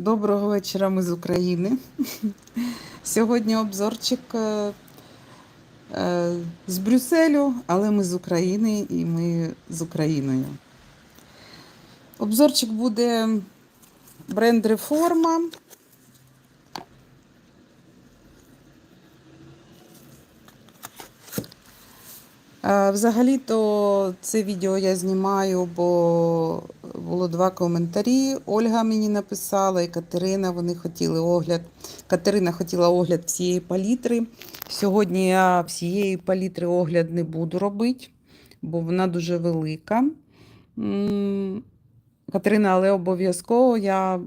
Доброго вечора, ми з України. Сьогодні обзорчик е, е, з Брюсселю, але ми з України і ми з Україною. Обзорчик буде бренд Реформа. Е, Взагалі-то це відео я знімаю, бо було два коментарі. Ольга мені написала і Катерина. Вони хотіли огляд. Катерина хотіла огляд всієї палітри. Сьогодні я всієї палітри огляд не буду робити, бо вона дуже велика. Катерина, але обов'язково я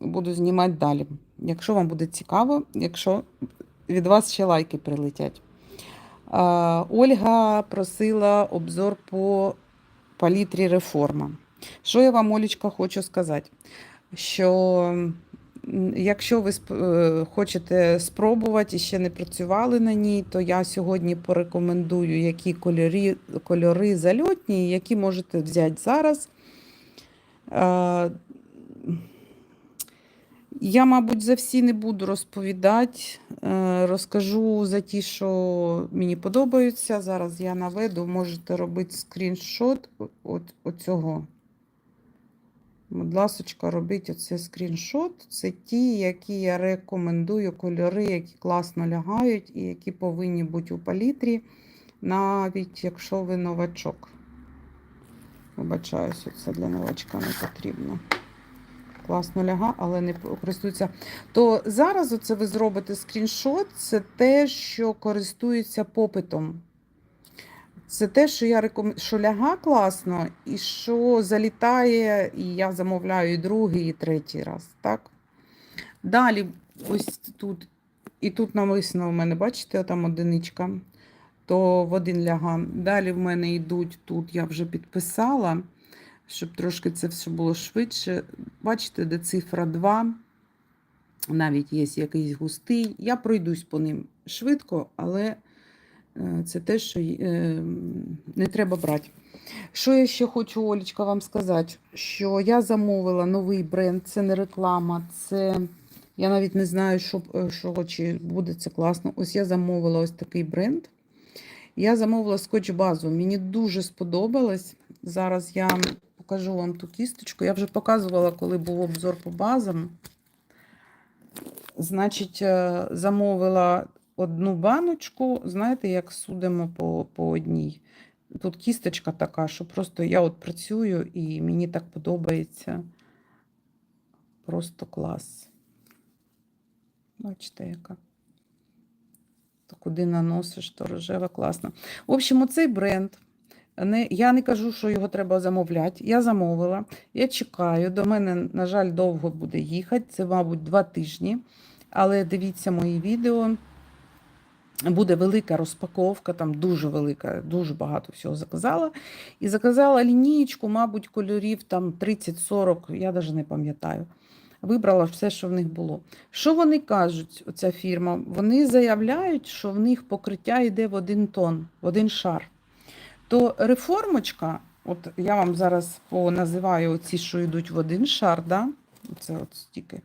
буду знімати далі. Якщо вам буде цікаво, якщо від вас ще лайки прилетять. Ольга просила обзор по палітрі реформа. Що я вам, Олічка, хочу сказати? Що якщо ви е, хочете спробувати і ще не працювали на ній, то я сьогодні порекомендую, які кольори, кольори зальотні, які можете взяти зараз. Я, мабуть, за всі не буду розповідати. Е, Розкажу за ті, що мені подобаються. Зараз я наведу, можете робити скріншот от, оцього. Будь ласочка, робіть оце скріншот. Це ті, які я рекомендую, кольори, які класно лягають і які повинні бути у палітрі, навіть якщо ви новачок. Вибачаюся, це для новачка не потрібно. Класно ляга, але не користується. То зараз оце ви зробите скріншот, це те, що користується попитом. Це те, що я рекомен... що ляга класно, і що залітає, і я замовляю і другий, і третій раз. Так? Далі, ось тут, і тут нависено у мене, бачите, там одиничка, то в один ляга. Далі в мене йдуть тут, я вже підписала, щоб трошки це все було швидше. Бачите, де цифра 2, навіть є якийсь густий. Я пройдусь по ним швидко, але це те, що е, не треба брати. Що я ще хочу, Олічка, вам сказати, що я замовила новий бренд, це не реклама, це я навіть не знаю, що, е, що чи буде це класно. Ось я замовила ось такий бренд. Я замовила скотч базу. Мені дуже сподобалось. Зараз я покажу вам ту кісточку. Я вже показувала, коли був обзор по базам. Значить, е, замовила одну баночку, знаєте, як судимо по, по одній. Тут кісточка така, що просто я от працюю і мені так подобається. Просто клас. Бачите, яка. То куди наносиш, то рожева класно. В общем, оцей бренд. Не, я не кажу, що його треба замовляти. Я замовила, я чекаю. До мене, на жаль, довго буде їхати. Це, мабуть, два тижні. Але дивіться мої відео. Буде велика розпаковка, там дуже велика, дуже багато всього заказала. І заказала лінієчку, мабуть, кольорів там 30-40, я навіть не пам'ятаю. Вибрала все, що в них було. Що вони кажуть, оця фірма? Вони заявляють, що в них покриття йде в один тон, в один шар. То реформочка, от я вам зараз поназиваю оці, що йдуть в один шар, да? Оце от стільки.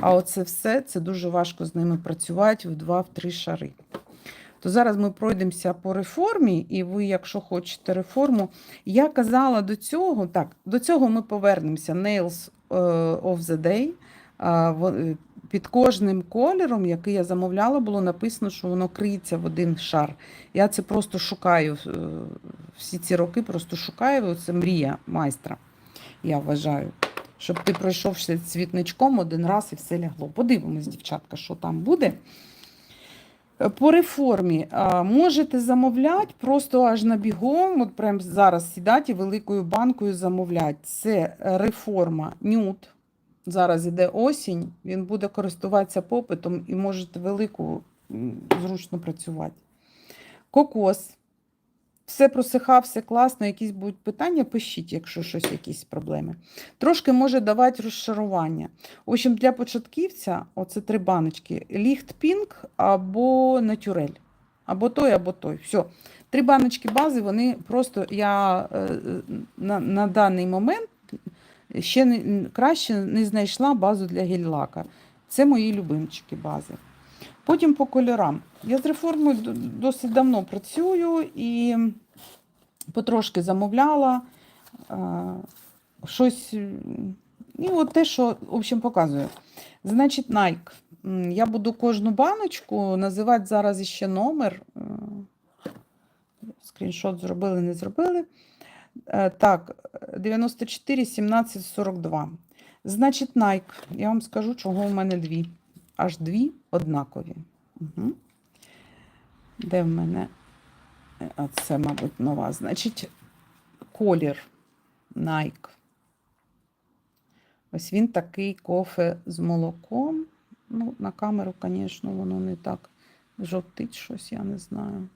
А оце все це дуже важко з ними працювати в два-три шари. То зараз ми пройдемося по реформі, і ви, якщо хочете реформу, я казала до цього, так, до цього ми повернемося. Nails е, of the Day. Е, Під кожним кольором, який я замовляла, було написано, що воно криється в один шар. Я це просто шукаю е, всі ці роки, просто шукаю. Це мрія майстра, я вважаю. Щоб ти пройшовся цвітничком один раз і все лягло. Подивимось, дівчатка, що там буде. Е, По реформі можете замовляти просто аж на бігом, от прямо зараз сідати і великою банкою замовляти. Це е, реформа нюд. Зараз іде осінь, він буде користуватися попитом і можете велику зручно працювати. Кокос. Все просихав, все класно. Якісь будуть питання, пишіть, якщо щось, якісь проблеми. Трошки може давати розшарування. В общем, для початківця оце три баночки: ліхт пінк або натюрель. Або той, або той. Все. Три баночки бази, вони просто я е, на, на даний момент ще не, краще не знайшла базу для гель-лака. Це мої любимчики бази. Потім по кольорам. Я з реформою досить давно працюю і потрошки замовляла е, щось. І от те, що в общем, показую. Значить, Nike. Я буду кожну баночку називати зараз іще номер. Е, Скріншот зробили, не зробили. Е, Так, 94 17 42. Значить, Nike. Я вам скажу, чого в мене дві. Аж дві однакові. Угу. Де в мене? А це, мабуть, нова. Значить, колір Nike. Ось він такий кофе з молоком. Ну, на камеру, звісно, воно не так жовтить щось, я не знаю.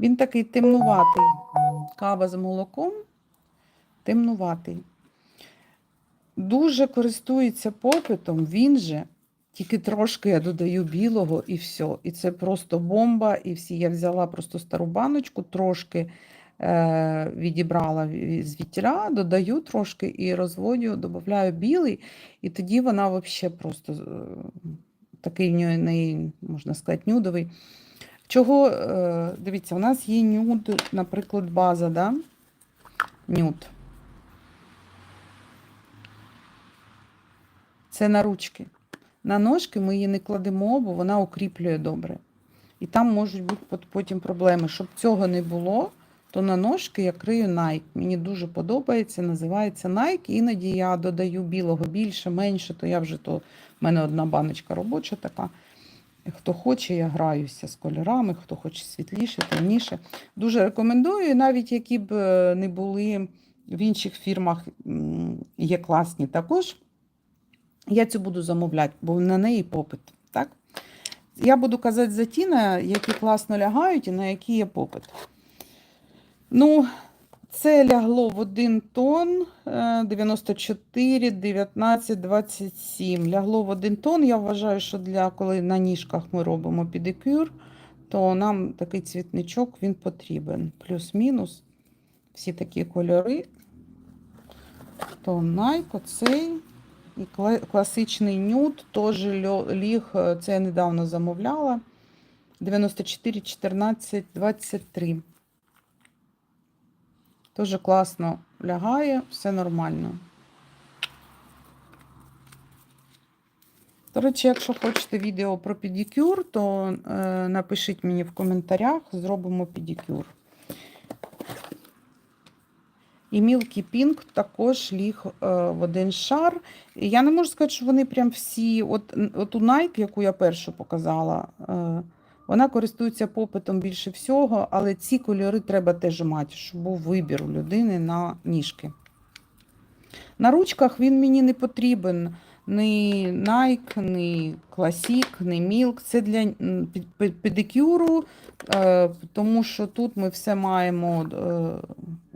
Він такий темнуватий. Кава з молоком. Темнуватий. Дуже користується попитом. Він же тільки трошки я додаю білого і все. І це просто бомба. І всі я взяла просто стару баночку, трошки е, відібрала ві- з вітіля, додаю трошки і розводю, додаю білий, і тоді вона взагалі просто е, такий в неї, можна сказати, нюдовий. Чого, е, дивіться, у нас є нюд, наприклад, база, да? Нюд. Це на ручки. На ножки ми її не кладемо, бо вона укріплює добре. І там можуть бути потім проблеми. Щоб цього не було, то на ножки я крию Nike. Мені дуже подобається, називається Nike. Іноді я додаю білого більше, менше, то я вже то в мене одна баночка робоча така. Хто хоче, я граюся з кольорами, хто хоче світліше, темніше. Дуже рекомендую, навіть які б е, не були в інших фірмах, є класні також. Я цю буду замовляти, бо на неї попит. Так? Я буду казати за ті, на які класно лягають і на які є попит. Ну, це лягло в один тон е, 94, 19, 27. Лягло в один тон. Я вважаю, що для коли на ніжках ми робимо педикюр, то нам такий цвітничок він потрібен. Плюс-мінус. Всі такі кольори. То Nike, оцей. Класичний нюд, теж ліг, е, це я недавно замовляла. 94, 14, 23. Дуже класно лягає, все нормально. До речі, якщо хочете відео про педикюр, то е, напишіть мені в коментарях, зробимо педикюр. І мілкі пінк також ліг е, в один шар. Я не можу сказати, що вони прям всі. От, от у Nike, яку я першу показала, е, вона користується попитом більше всього, але ці кольори треба теж мати, щоб був вибір у людини на ніжки. На ручках він мені не потрібен. Ні Nike, ні Classic, ні Milk. Це для педикюру, е, тому що тут ми все маємо, е,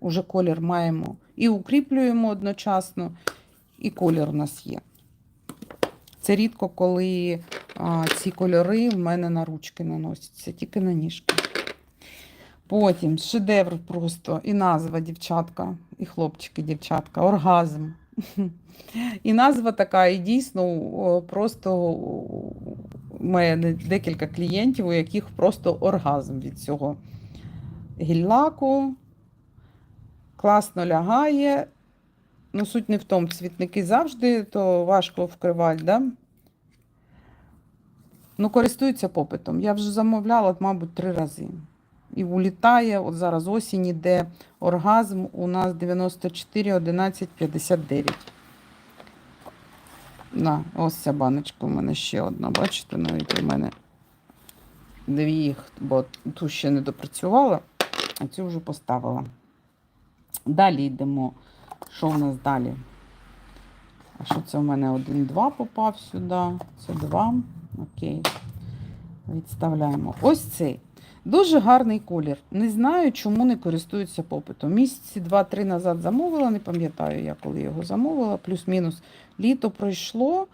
уже колір маємо і укріплюємо одночасно, і колір у нас є. Це рідко, коли ці кольори в мене на ручки наносяться, тільки на ніжки. Потім шедевр просто і назва дівчатка, і хлопчики, дівчатка, оргазм. І назва така, і дійсно просто у мене декілька клієнтів, у яких просто оргазм від цього гіль-лаку. Класно лягає. Ну, суть не в тому, цвітники завжди, то важко вкривати, да? Ну, користуються попитом. Я вже замовляла, мабуть, три рази. І улітає, от зараз осінь іде оргазм у нас 94, 11, 59. На, ось ця баночка у мене ще одна, бачите, навіть у мене дві їх, бо ту ще не допрацювала, а цю вже поставила. Далі йдемо. Що в нас далі? А що це в мене один-два попав сюди? Це два. Окей. Відставляємо. Ось цей. Дуже гарний колір. Не знаю, чому не користуються попитом. Місяці 2-3 назад замовила, не пам'ятаю, я коли його замовила, плюс-мінус. Літо пройшло.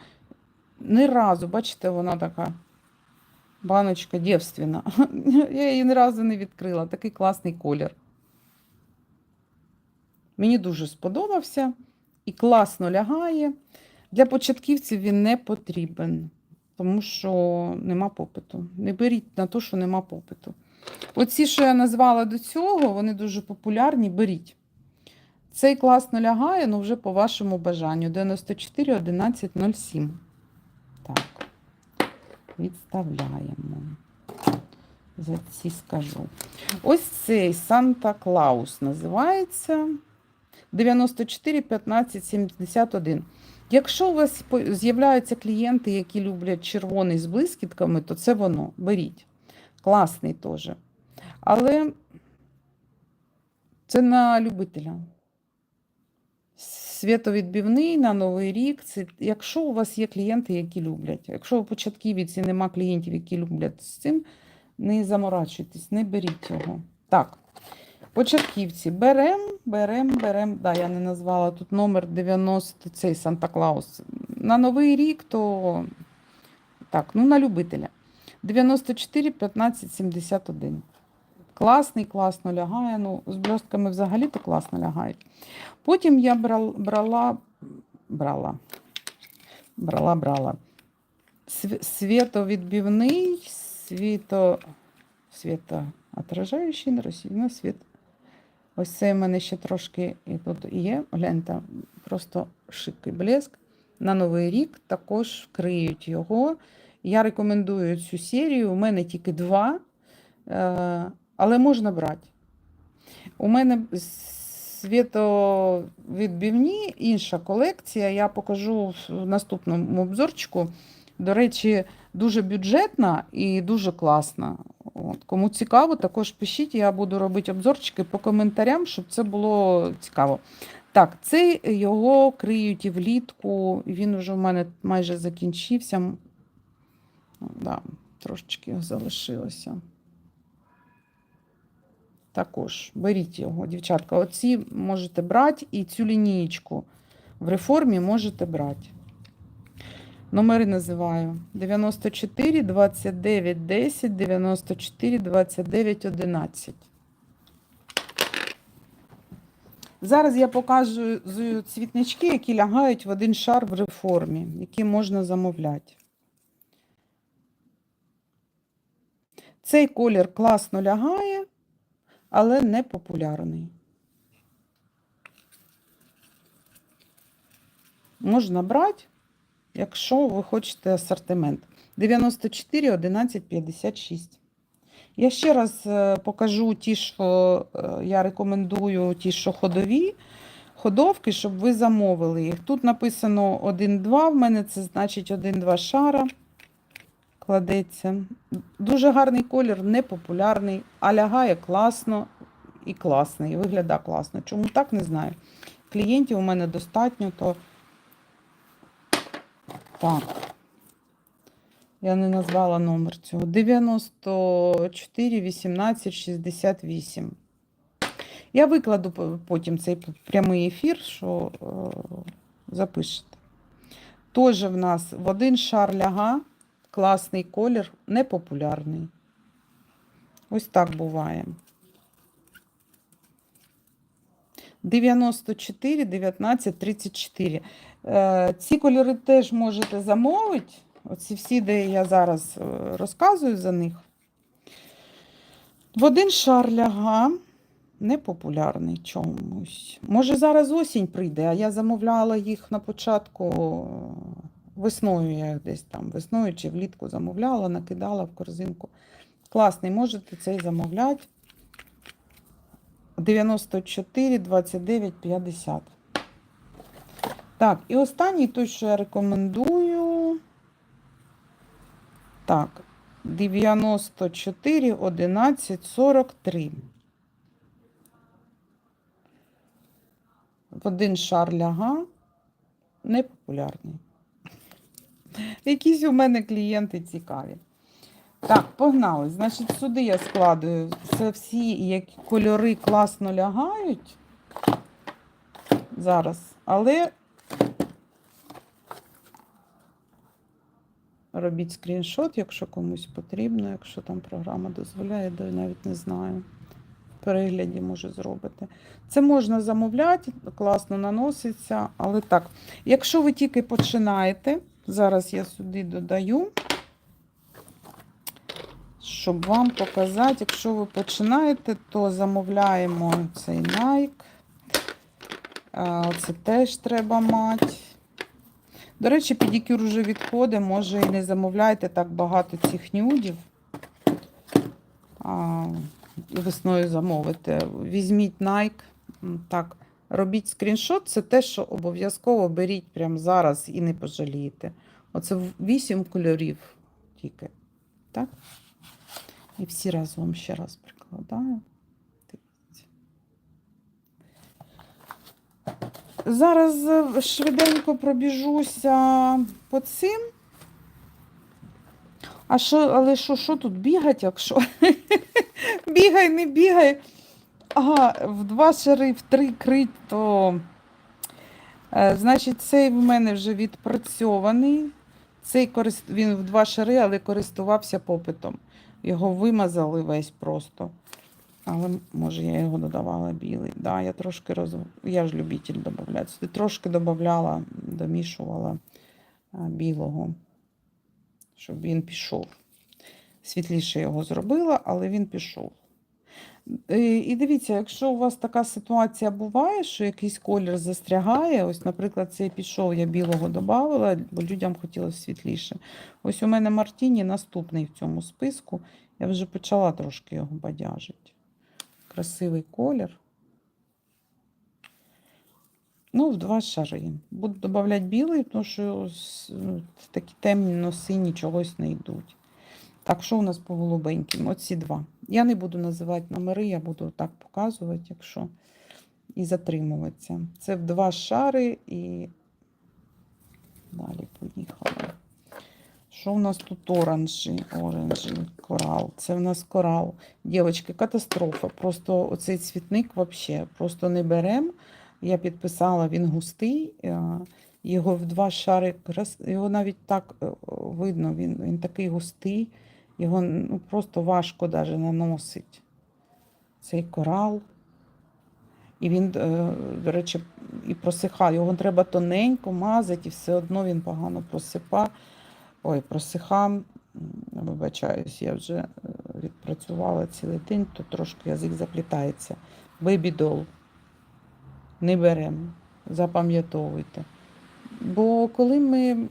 Ні разу, бачите, вона така баночка дівственна. Я її ні разу не відкрила. Такий класний колір. Мені дуже сподобався. і класно лягає. Для початківців він не потрібен, тому що нема попиту. Не беріть на те, що нема попиту. Оці, що я назвала до цього, вони дуже популярні, беріть. Цей класно лягає, ну вже по вашому бажанню. 94 11 07. Так. Відставляємо. За ці скажу. Ось цей Санта Клаус називається 94 15 71. Якщо у вас з'являються клієнти, які люблять червоний з блискітками, то це воно. Беріть. Класний теж. Але це на любителя. Світовідбивний на Новий рік. Це, якщо у вас є клієнти, які люблять. Якщо у початківці нема клієнтів, які люблять з цим, не заморачуйтесь, не беріть його. Так, початківці. Берем, берем, берем. Да, я не назвала тут номер 90, цей Санта Клаус. На Новий рік, то так, ну на любителя. 94 15 71. Класний, класно лягає. Ну, з блістками взагалі то класно лягають. Потім я брал, брала, брала, брала, брала. Св- Світовідбивний, світо, світоотражаючий на ну, світ. Ось це в мене ще трошки і тут є. Гляньте, просто шикий блеск. На Новий рік також криють його. Я рекомендую цю серію. У мене тільки два, е, але можна брати. У мене світовідбивні інша колекція. Я покажу в наступному обзорчику. До речі, дуже бюджетна і дуже класна. От. Кому цікаво, також пишіть, я буду робити обзорчики по коментарям, щоб це було цікаво. Так, це його криють і влітку. Він вже в мене майже закінчився. Да, трошечки залишилося. Також беріть його, дівчатка. Оці можете брати і цю лінієчку в реформі можете брати. Номери називаю 94 29 10 94 29 11. Зараз я покажу цвітнички, які лягають в один шар в реформі, які можна замовляти. Цей колір класно лягає, але не популярний. Можна брати, якщо ви хочете асортимент. 94 11 56. Я ще раз е, покажу ті, що е, я рекомендую, ті, що ходові ходовки, щоб ви замовили їх. Тут написано 1-2, в мене це значить 1-2 шара. Кладеться. Дуже гарний колір, непопулярний, а лягає класно і класний. і Виглядає класно. Чому так, не знаю. Клієнтів у мене достатньо, то так. Я не назвала номер цього. 94 18 68. Я викладу потім цей прямий ефір, що е, запишете. Теж в нас в один шар ляга, класний колір, непопулярний. Ось так буває. 94, 19, 34. Е, Ці кольори теж можете замовити. Оці всі, де я зараз е, розказую за них. В один шар ляга непопулярний чомусь. Може, зараз осінь прийде, а я замовляла їх на початку весною, я десь там весною чи влітку замовляла, накидала в корзинку. Класний, можете цей замовляти. 94, 29, 50. Так, і останній той, що я рекомендую. Так, 94, 11, 43. В один шар ляга. Непопулярний. Якісь у мене клієнти цікаві. Так, погнали. Значить, сюди я складую. Це всі які кольори класно лягають зараз, але робіть скріншот, якщо комусь потрібно, якщо там програма дозволяє, я навіть не знаю. В перегляді, може, зробите. Це можна замовляти, класно наноситься, але так. Якщо ви тільки починаєте, зараз я сюди додаю, щоб вам показати, якщо ви починаєте, то замовляємо цей Nike. Це теж треба мати. До речі, педикюр вже відходить, може і не замовляйте так багато цих нюдів. А, весною замовите. Візьміть Nike. Так, робіть скріншот, це те, що обов'язково беріть прямо зараз і не пожалієте. Оце в- вісім кольорів тільки. Так? І всі разом ще раз прикладаю. Зараз е, швиденько пробіжуся по цим. А що, але що, що тут бігать, якщо? бігай, не бігай. Ага, в два шари, в три крить, то. Е, значить, цей в мене вже відпрацьований. Цей корист... він в два шари, але користувався попитом. Його вимазали весь просто. Але може я його додавала білий. Да, я трошки роз... Я ж любитель додавати. Трошки додавала, домішувала білого, щоб він пішов. Світліше його зробила, але він пішов. Е, І дивіться, якщо у вас така ситуація буває, що якийсь колір застрягає, ось, наприклад, цей пішов, я білого додавала, бо людям хотілося світліше. Ось у мене Мартіні наступний в цьому списку. Я вже почала трошки його бадяжити. Красивий колір. Ну, в два шари. Буду додавати білий, тому що такі темно-сині чогось не йдуть. Так, що у нас по голубеньким? Оці два. Я не буду називати номери, я буду так показувати, якщо і затримуватися. Це два шари і далі поїхали. Що у нас тут оранжі? Оранжі, корал. Це в нас корал. Дівчатки, катастрофа. Просто оцей цвітник взагалі просто не беремо. Я підписала, він густий. е, Його в два шари, його навіть так е, видно, він, він такий густий. Його ну, просто важко даже наносить. Цей корал. І він, е, до речі, і просихає. Його треба тоненько мазати, і все одно він погано просипа. Ой, просиха. М, Вибачаюсь, я вже е, відпрацювала цілий день, то трошки язик заплітається. Бебідол. Не беремо. Запам'ятовуйте. Бо коли ми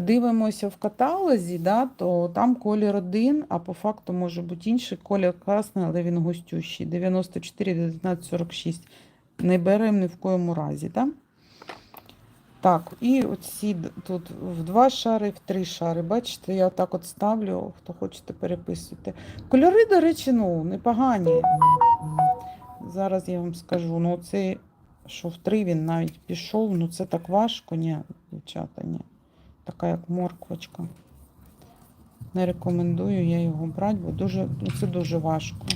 дивимося в каталозі, да, то там колір один, а по факту може бути інший колір красний, але він густющий. 94, 19, 46. Не беремо ні в коєму разі. Да? Так, і оці тут в два шари, в три шари. Бачите, я так от ставлю, хто хочете переписуйте. Кольори, до речі, ну, непогані. Зараз я вам скажу. Ну, цей, що в три він навіть пішов, ну це так важко, ні, дівчата, ні. Така як морквочка. Не рекомендую я його брати, бо дуже, ну, це дуже важко.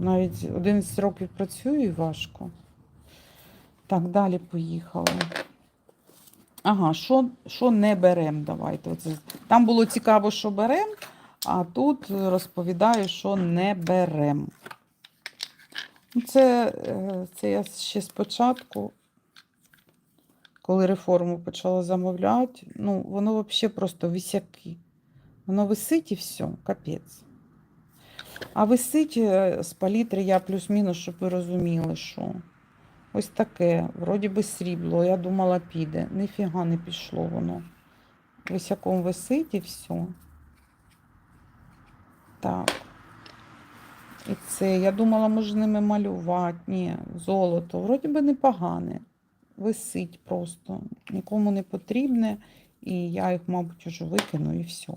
Навіть 11 років працюю і важко. Так, далі поїхали. Ага, що, що не беремо? Давайте. Оце. Там було цікаво, що беремо, а тут розповідаю, що не беремо. Ну, Це, е, це я ще спочатку, коли реформу почала замовляти, ну, воно взагалі просто висяки. Воно висить і все, капець. А висить е, з палітри я плюс-мінус, щоб ви розуміли, що. Ось таке, вроді би срібло, я думала, піде. Ніфіга не пішло воно. Висяком висить і все. Так. І це, я думала, може ними малювати. Ні, золото. Вроді би непогане. Висить просто. Нікому не потрібне. І я їх, мабуть, уже викину і все.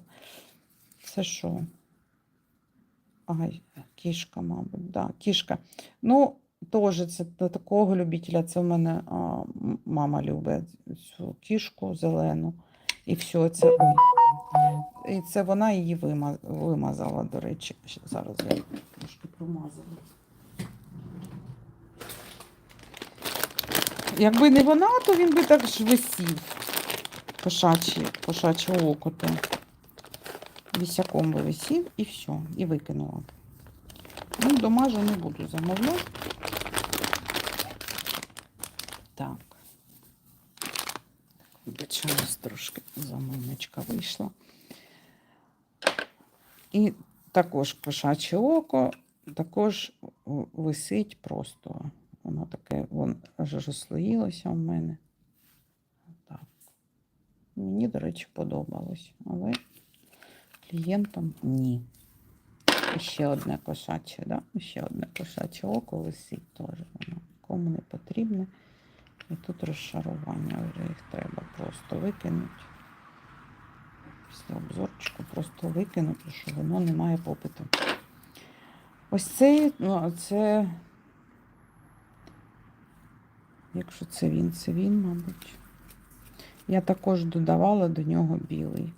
Це що? Ай, кішка, мабуть, да, кішка. Ну, теж це до такого любителя. Це в мене а, мама любить цю кішку зелену. І все, це. І це вона її вима- вимазала, до речі. Зараз я трошки промазала. Якби не вона, то він би так ж висів. Кошачі, око. то. Вісяком би висів і все, і викинула. Ну, домажу не буду замовляти. Так. Вибачаюсь, трошки замовничка вийшла. І також кошаче око, також висить просто. Воно таке, вон аж розслоїлося в мене. Так. Мені, до речі, подобалось, але клієнтам ні. І ще одне кошаче, да? Ще одне кошаче око висить теж воно. Кому не потрібне. І тут розшарування вже їх треба просто викинути. Після обзорчику просто викинути, що воно не має попиту. Ось цей, ну, це. Якщо це він, це він, мабуть. Я також додавала до нього білий.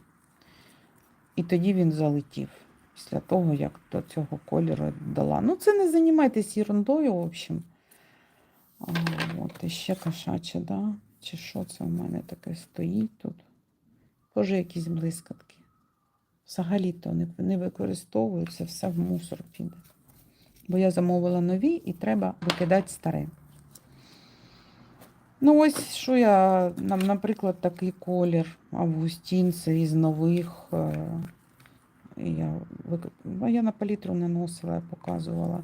І тоді він залетів. Після того, як до цього кольору дала. Ну, це не займайтесь ерундою, в общем. А, от, і ще кошаче, да? Чи що це в мене таке стоїть тут? Тоже якісь блискавки. Взагалі-то не, не використовуються, все в мусор піде. Бо я замовила нові і треба викидати старе. Ну, ось що я, наприклад, такий колір Августін, це із нових. е, Я, ну, я на палітру наносила, я показувала.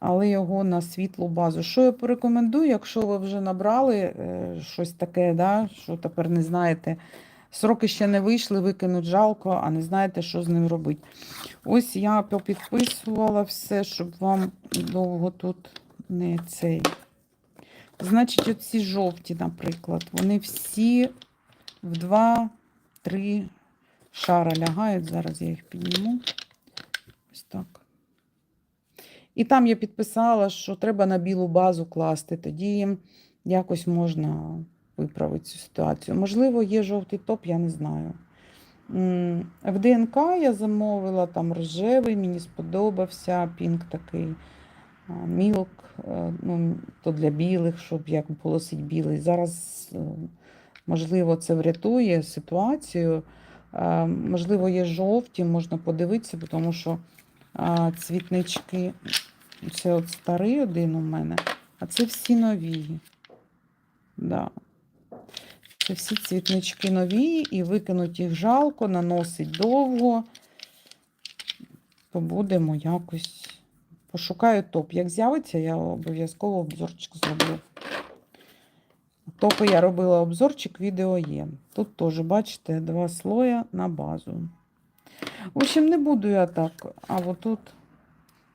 Але його на світлу базу. Що я порекомендую, якщо ви вже набрали е, щось таке, да, що тепер не знаєте, сроки ще не вийшли, викинуть жалко, а не знаєте, що з ним робити. Ось я попідписувала все, щоб вам довго тут не цей. Значить, оці жовті, наприклад, вони всі в два-три шара лягають. Зараз я їх підніму. Ось так. І там я підписала, що треба на білу базу класти, тоді якось можна виправити цю ситуацію. Можливо, є жовтий топ, я не знаю. В ДНК я замовила там рожевий, мені сподобався, пінк такий. А, Мілк, е, ну, то для білих, щоб як полосить білий. Зараз, е, можливо, це врятує ситуацію. Е, Можливо, є жовті, можна подивитися, тому що цвітнички. Це от старий один у мене, а це всі нові. Да. Це всі цвітнички нові, і викинуть їх жалко, наносить довго. То будемо якось. Пошукаю топ. Як з'явиться, я обов'язково обзорчик зроблю. Топи я робила обзорчик, відео є. Тут теж, бачите, два слоя на базу. В общем, не буду я так. А от тут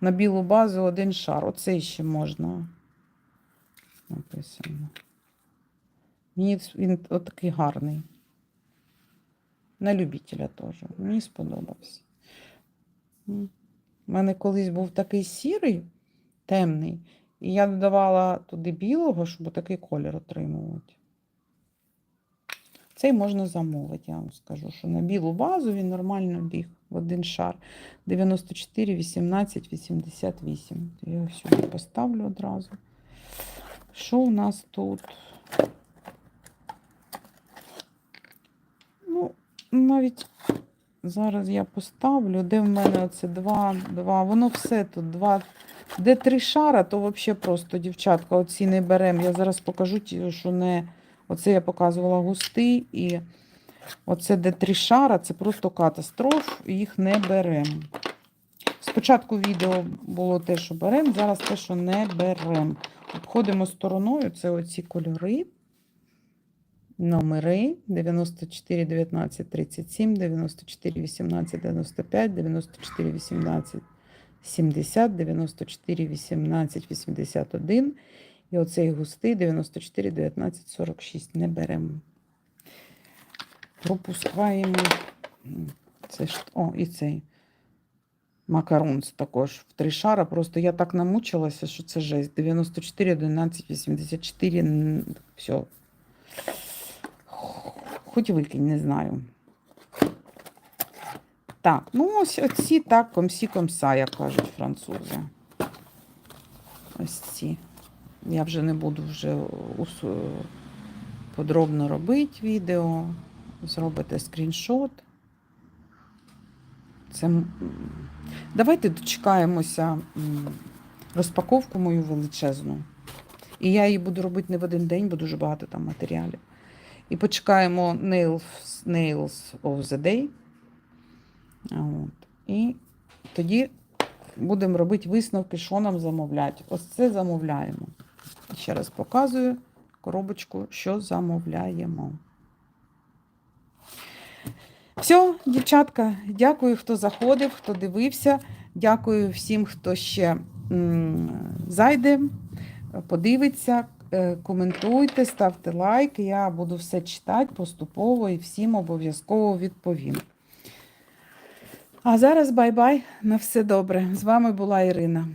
на білу базу один шар. Оце ще можна. Написано. Мені він отакий гарний. На любителя теж. Мені сподобався. У мене колись був такий сірий, темний, і я додавала туди білого, щоб такий колір отримувати. Цей можна замовити, я вам скажу, що на білу базу він нормально ліг в один шар. 94, 18, 88. Я його сюди поставлю одразу. Що у нас тут? Ну, навіть зараз я поставлю, де в мене оце два, два. Воно все тут два. Де три шара, то взагалі просто, дівчатка, оці не беремо. Я зараз покажу, що не. Оце я показувала густий, і оце де три шара, це просто катастроф, їх не беремо. Спочатку відео було те, що беремо, зараз те, що не беремо. Обходимо стороною, це оці кольори. Номери 94, 19, 37, 94, 18, 95, 94, 18, 70, 94, 18, 81. І оцей густий 94, 19, 46. Не беремо. Пропускаємо. Це ж, о, і цей макарунс також в три шара. Просто я так намучилася, що це жесть. 94, 11, 84. Все. Хоч викинь, не знаю. Так, ну ось оці так, комсі комса, як кажуть французи. Ось ці. Я вже не буду вже подробно робити відео. Зробите скріншот. Це... Давайте дочекаємося розпаковку мою величезну. І я її буду робити не в один день, бо дуже багато там матеріалів. І почекаємо Nails, Nails of the Day. От. І тоді будемо робити висновки, що нам замовляти. Ось це замовляємо. Ще раз показую коробочку, що замовляємо. Все, дівчатка, дякую, хто заходив, хто дивився. Дякую всім, хто ще зайде, подивиться. Е, Коментуйте, ставте лайк. Я буду все читати поступово і всім обов'язково відповім. А зараз бай-бай. На все добре. З вами була Ірина.